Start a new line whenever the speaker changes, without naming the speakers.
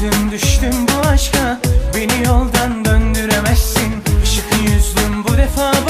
Sevdim düştüm bu aşka. Beni yoldan döndüremezsin. Işıklı yüzlüm bu defa bak